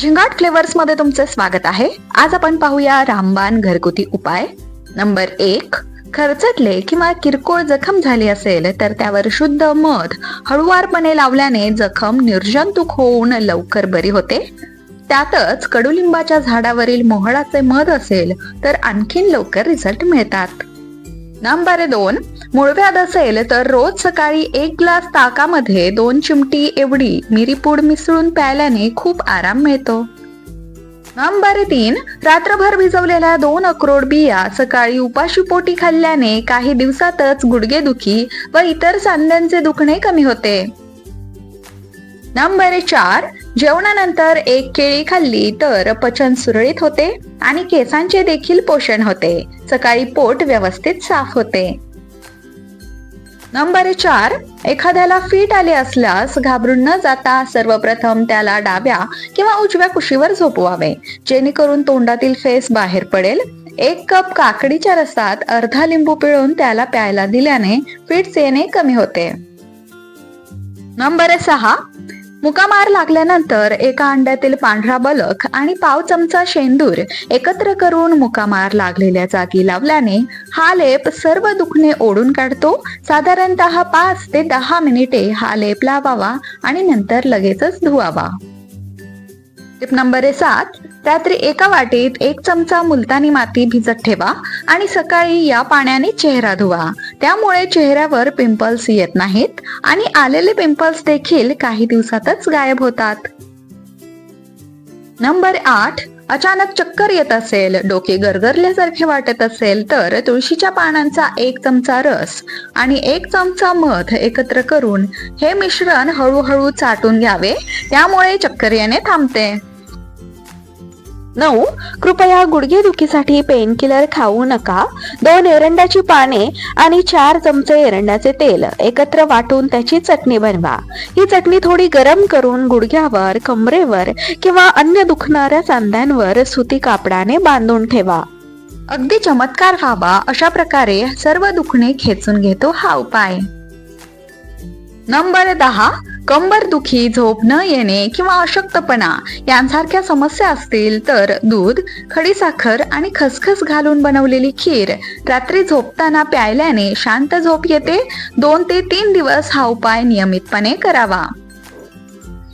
झिंगाट फ्लेवर्समध्ये तुमचं स्वागत आहे. आज आपण पाहूया रामबाण घरगुती उपाय. नंबर एक खरचटले किंवा किरकोळ जखम झाली असेल तर त्यावर शुद्ध मध हळुवारपणे लावल्याने जखम निर्जंतुक होऊन लवकर बरी होते. त्यातच कडुलिंबाच्या झाडावरील मोहळाचे मध असेल तर आणखीन लवकर रिझल्ट मिळतात. नंबर दोन मूळव्याध असेल तर रोज सकाळी एक ग्लास ताकामध्ये दोन चिमटी एवढी मिरीपूड मिसळून प्यायल्याने खूप आराम मिळतो. नंबर तीन रात्रभर भिजवलेल्या दोन अक्रोड बिया सकाळी उपाशीपोटी खाल्ल्याने काही दिवसातच गुडघेदुखी व इतर सांध्यांचे दुखणे कमी होते. नंबर चार जेवणानंतर एक केळी खाल्ली तर पचन सुरळीत होते आणि केसांचे देखील पोषण होते. सकाळी पोट व्यवस्थित साफ होते. नंबर चार एखाद्याला फीट आले असल्यास घाबरून न जाता सर्वप्रथम त्याला डाव्या किंवा उजव्या कुशीवर झोपवावे. जेणेकरून तोंडातील फेस बाहेर पडेल. एक कप काकडीच्या रसात अर्धा लिंबू पिळून त्याला प्यायला दिल्याने फिट्स येणे कमी होते. नंबर सहा मुकामार लागल्यानंतर एका अंड्यातील पांढरा बलक आणि पाव चमचा शेंदूर एकत्र करून मुकामार लागलेल्या जागी लावल्याने हा लेप सर्व दुखणे ओढून काढतो. साधारणतः पाच ते दहा मिनिटे हा लेप लावावा आणि नंतर लगेचच धुवावा. टिप नंबर सात रात्री एका वाटीत एक चमचा मुलतानी माती भिजत ठेवा आणि सकाळी या पाण्याने चेहरा धुवा. त्यामुळे चेहऱ्यावर पिंपल्स येत नाहीत आणि आलेले पिंपल्स देखील काही दिवसातच गायब होतात. नंबर आठ अचानक चक्कर येत असेल डोके गरगरल्यासारखे वाटत असेल तर तुळशीच्या पानांचा एक चमचा रस आणि एक चमचा मध एकत्र करून हे मिश्रण हळूहळू चाटून घ्यावे. त्यामुळे चक्कर येणे थांबते. नऊ कृपया गुडघेदुखीसाठी पेन किलर खाऊ नका. दोन एरंडाची पाने आणि चार चमचे एरंडाचे तेल. एकत्र वाटून त्याची चटणी बनवा. ही चटणी थोडी गरम करून गुडघ्यावर कमरेवर किंवा अन्य दुखणाऱ्या सांध्यांवर सुती कापडाने बांधून ठेवा. अगदी चमत्कार व्हावा अशा प्रकारे सर्व दुखणे खेचून घेतो हा उपाय. नंबर दहा कंबर दुखी झोप न येणे किंवा अशक्तपणा यांसारख्या समस्या असतील तर दूध खडीसाखर आणि खसखस घालून बनवलेली खीर रात्री झोपताना प्यायल्याने शांत झोप येते. दोन ते तीन दिवस हा उपाय नियमितपणे करावा.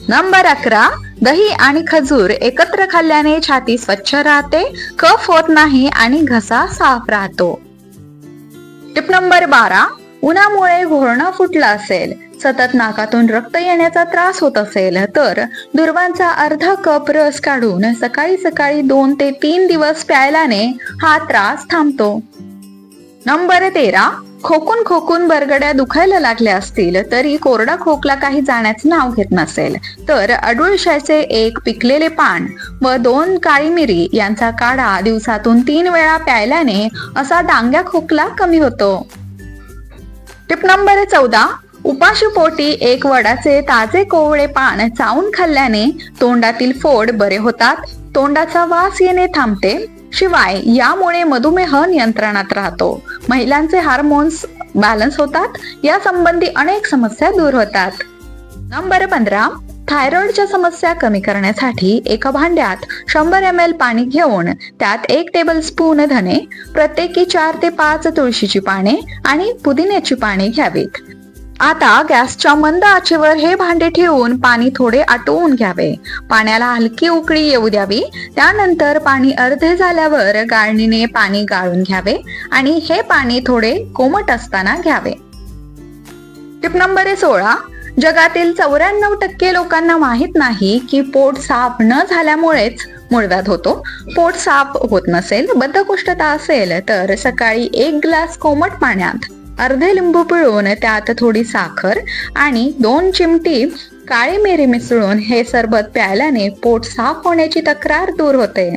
नंबर अकरा दही आणि खजूर एकत्र खाल्ल्याने छाती स्वच्छ राहते कफ होत नाही आणि घसा साफ राहतो. टिप नंबर बारा उन्हामुळे घोरणं फुटलं असेल सतत नाकातून रक्त येण्याचा त्रास होत असेल तर दुर्वांचा अर्धा कप रस काढून सकाळी सकाळी दोन ते तीन दिवस प्यायल्याने हा त्रास थांबतो. नंबर तेरा. खोकून खोकून बरगड्या दुखायला लागल्या असतील तरी कोरडा खोकला काही जाण्याचं नाव घेत नसेल. तर अडुळशाचे एक पिकलेले पान व दोन काळी मिरी यांचा काढा दिवसातून तीन वेळा प्यायल्याने असा डांग्या खोकला कमी होतो. टिप नंबर चौदा. उपाशुपोटी एक वडाचे ताजे कोवळे पान चावून खाल्ल्याने तोंडातील फोड बरे होतात. तोंडाचा वास येणे थांबते. शिवाय यामुळे मधुमेह नियंत्रणात राहतो. महिलांचे हार्मोन्स बॅलन्स होतात. या संबंधी अनेक समस्या दूर होतात. नंबर पंधरा थायरॉइडच्या समस्या कमी करण्यासाठी एका भांड्यात शंभर एम एल पाणी घेऊन त्यात एक टेबल स्पून धने प्रत्येकी चार ते पाच तुळशीची पाने आणि पुदिन्याची पाने घ्यावीत. आता गॅसच्या मंद आचेवर हे भांडे ठेवून पाणी थोडे आटवून घ्यावे. पाण्याला हलकी उकळी येऊ द्यावी. त्यानंतर पाणी अर्धे झाल्यावर गाळणीने पाणी गाळून घ्यावे आणि हे पाणी थोडे कोमट असताना घ्यावे. टिप नंबर सोळा. जगातील चौऱ्याण्णव टक्के लोकांना माहीत नाही की पोट साफ न झाल्यामुळेच मुळव्यात होतो. पोट साफ होत नसेल बद्धकोष्ठता असेल तर सकाळी एक ग्लास कोमट पाण्यात अर्धे लिंबू पिळून त्यात थोडी साखर आणि दोन चिमटी काळी मिरी मिसळून हे सरबत प्यायल्याने पोट साफ होण्याची तक्रार दूर होते.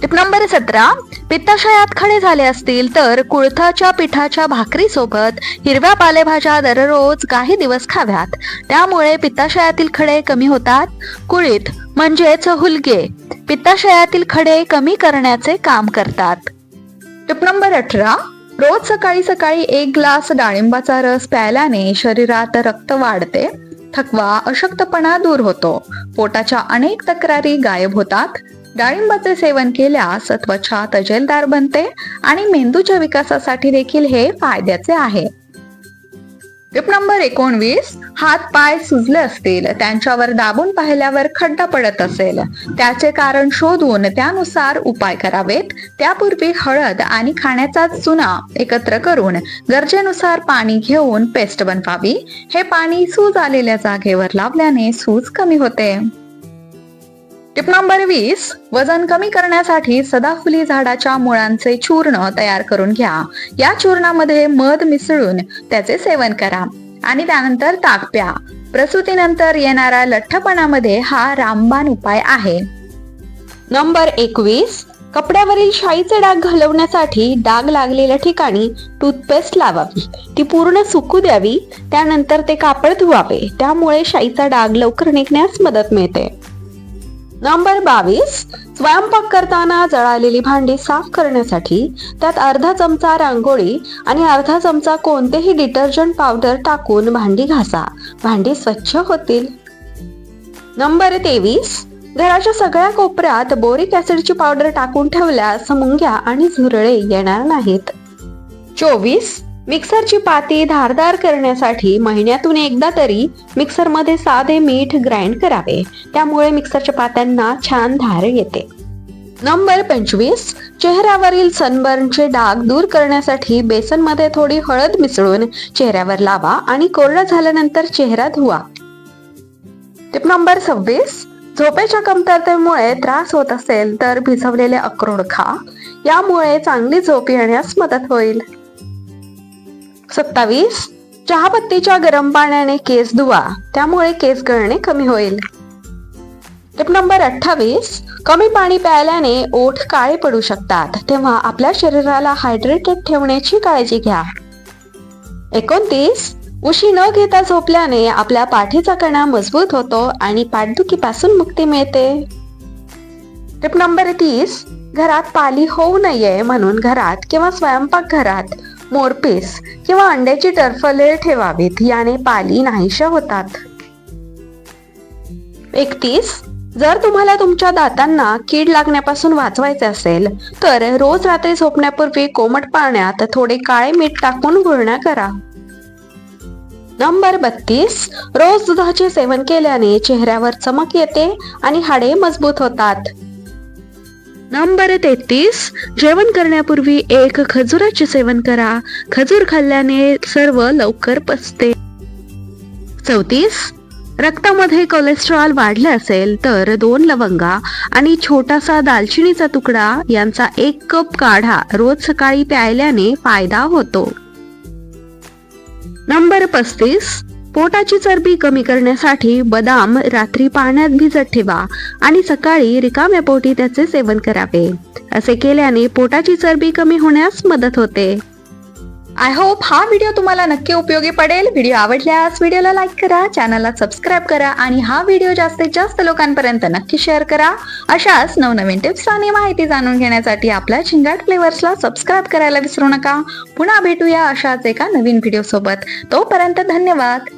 टिप नंबर सतरा पित्ताशयात खडे झाले असतील तर कुळथाच्या पिठाच्या भाकरी सोबत हिरव्या पालेभाज्या दररोज काही दिवस खाव्यात. त्यामुळे पित्ताशयातील खडे कमी होतात. कुळीत म्हणजेच हुलगे पित्ताशयातील खडे कमी करण्याचे काम करतात. टिप नंबर अठरा रोज सकाळी सकाळी एक ग्लास डाळिंबाचा रस प्यायल्याने शरीरात रक्त वाढते थकवा अशक्तपणा दूर होतो. पोटाच्या अनेक तक्रारी गायब होतात. डाळिंबाचे सेवन केल्यास त्वचा तजेलदार बनते आणि मेंदूच्या विकासासाठी देखील हे फायद्याचे आहे. टिप नंबर एकोणवीस हात पाय सुजले असतील त्यांच्यावर दाबून पाहिल्यावर खड्डा पडत असेल. त्याचे कारण शोधून त्यानुसार उपाय करावेत. त्यापूर्वी हळद आणि खाण्याचा चुना एकत्र करून गरजेनुसार पाणी घेऊन पेस्ट बनवावी. हे पाणी सूज आलेल्या जागेवर लावल्याने सूज कमी होते. टिप नंबर वीस वजन कमी करण्यासाठी सदाफुली झाडाच्या मुळांचे चूर्ण तयार करून घ्या. या चूर्णामध्ये मध मिसळून त्याचे सेवन करा. आणि त्यानंतर ताक प्या. प्रसूतीनंतर येणाऱ्या लठ्ठपणामध्ये हा रामबाण उपाय आहे. नंबर एकवीस कपड्यावरील शाईचे डाग घालवण्यासाठी डाग लागलेल्या ठिकाणी टूथपेस्ट लावावी. ती पूर्ण सुकू द्यावी. त्यानंतर ते कापड धुवावे. त्यामुळे शाईचा डाग लवकर निघण्यास मदत मिळते. नंबर बावीस. स्वयंपाक करताना जळालेली भांडी साफ करण्यासाठी त्यात अर्धा चमचा रांगोळी आणि अर्धा चमचा कोणतेही डिटर्जंट पावडर टाकून भांडी घासा. भांडी स्वच्छ होतील. नंबर तेवीस. घराच्या सगळ्या कोपऱ्यात बोरिक ऍसिडची पावडर टाकून ठेवल्यास मुंग्या आणि झुरळे येणार नाहीत. चोवीस. मिक्सरची पाती धारदार करण्यासाठी महिन्यातून एकदा तरी मिक्सरमध्ये साधे मीठ ग्राइंड करावे. त्यामुळे मिक्सरच्या पात्यांना छान धार येते. नंबर पंचवीस. चेहऱ्यावरील सनबर्नचे डाग दूर करण्यासाठी बेसनमध्ये थोडी हळद मिसळून चेहऱ्यावर लावा आणि कोरडा झाल्यानंतर चेहरा धुवा. टिप नंबर सव्वीस. झोपेच्या कमतरतेमुळे त्रास होत असेल तर भिजवलेले अक्रोड खा. यामुळे चांगली झोप येण्यास मदत होईल. सत्तावीस. चहापत्तीच्या गरम पाण्याने केस धुवा. त्यामुळे केस गळणे कमी होईल. टिप नंबर अठ्ठावीस. कमी पाणी प्यायल्याने ओठ काळे पडू शकतात. तेव्हा आपल्या शरीराला हायड्रेटेड ठेवण्याची काळजी घ्या. एकोणतीस. उशी न घेता झोपल्याने आपल्या पाठीचा कणा मजबूत होतो आणि पाठदुखीपासून मुक्ती मिळते. टिप नंबर तीस. घरात पाली होऊ नये म्हणून घरात किंवा स्वयंपाक घरात मोरपीस किंवा अंड्याची टरफले ठेवावीत याने पाली नाहीशा होतात. एकतीस जर तुम्हाला तुमच्या दातांना कीड लागण्यापासून वाचवायचे असेल तर रोज रात्री झोपण्यापूर्वी कोमट पाण्यात थोडे काळे मीठ टाकून गुळण्या करा. नंबर बत्तीस रोज दुधाचे सेवन केल्याने चेहऱ्यावर चमक येते आणि हाडे मजबूत होतात. नंबर तेहतीस जेवण करण्यापूर्वी एक खजुराचे सेवन करा. खजूर खाल्ल्याने सर्व लवकर पचते. चौतीस रक्तामध्ये कोलेस्ट्रॉल वाढले असेल तर दोन लवंगा आणि छोटासा दालचिनीचा तुकडा यांचा एक कप काढा. रोज सकाळी प्यायल्याने फायदा होतो. नंबर पस्तीस पोटाची चरबी कमी करण्यासाठी बदाम रात्री पाण्यात भिजत ठेवा आणि सकाळी रिकाम्या पोटी त्याचे सेवन करावे. असे केल्याने पोटाची चरबी कमी होण्यास मदत होते. आय होप हा व्हिडिओ तुम्हाला नक्की उपयोगी पडेल. व्हिडिओ आवडल्यास व्हिडिओला लाईक करा चॅनलला सबस्क्राईब करा आणि हा व्हिडिओ जास्तीत जास्त लोकांपर्यंत नक्की शेअर करा. अशाच नवनवीन टिप्स आणि माहिती जाणून घेण्यासाठी आपल्या चिंगाट फ्लेवर्सला सबस्क्राईब करायला विसरू नका. पुन्हा भेटूया अशाच एका नवीन व्हिडिओ सोबत. तोपर्यंत धन्यवाद.